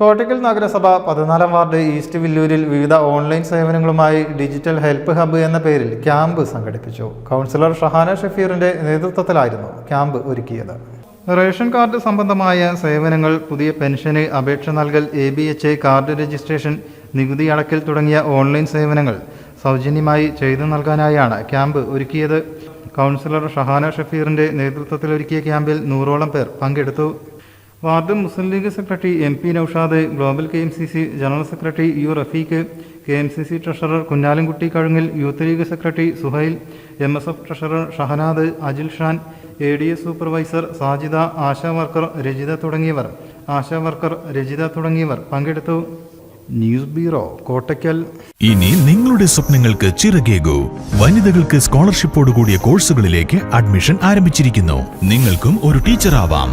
കോട്ടയ്ക്കൽ നഗരസഭ പതിനാലാം ward east വില്ലൂരിൽ വിവിധ ഓൺലൈൻ സേവനങ്ങളുമായി ഡിജിറ്റൽ ഹെൽപ്പ് ഹബ്ബ് എന്ന പേരിൽ ക്യാമ്പ് സംഘടിപ്പിച്ചു. കൗൺസിലർ ഷഹാന ഷഫീറിന്റെ നേതൃത്വത്തിലായിരുന്നു ക്യാമ്പ് ഒരുക്കിയത്. റേഷൻ കാർഡ് സംബന്ധമായ സേവനങ്ങൾ പുതിയ പെൻഷന് അപേക്ഷ നൽകൽ A B H A card registration നികുതി അടക്കൽ തുടങ്ങിയ ഓൺലൈൻ സേവനങ്ങൾ സൗജന്യമായി ചെയ്തു നൽകാനായാണ് ക്യാമ്പ് ഒരുക്കിയത്. കൗൺസിലർ ഷഹാന ഷഫീറിന്റെ നേതൃത്വത്തിൽ ഒരുക്കിയ ക്യാമ്പിൽ നൂറോളം പേർ പങ്കെടുത്തു. Ward Muslim League secretary M P Naushad global K M C C general secretary U Rafeeq K M C C treasurer Kunhalankutty കഴുങ്ങിൽ Youth League secretary Suhail M S F treasurer Shahanad Ajil Shan A D S supervisor Sajida ASHA worker Rajitha തുടങ്ങിയവർ. ASHA worker Rajitha തുടങ്ങിയവർ പങ്കെടുത്തു. News bureau Kottakkal. ഇനി നിങ്ങളുടെ സ്വപ്നങ്ങൾക്ക് ചിറകേകൂ. വനിതകൾക്ക് സ്കോളർഷിപ്പോടുകൂടിയ കോഴ്സുകളിലേക്ക് admission ആരംഭിച്ചിരിക്കുന്നു. നിങ്ങൾക്കും ഒരു ടീച്ചർ ആവാം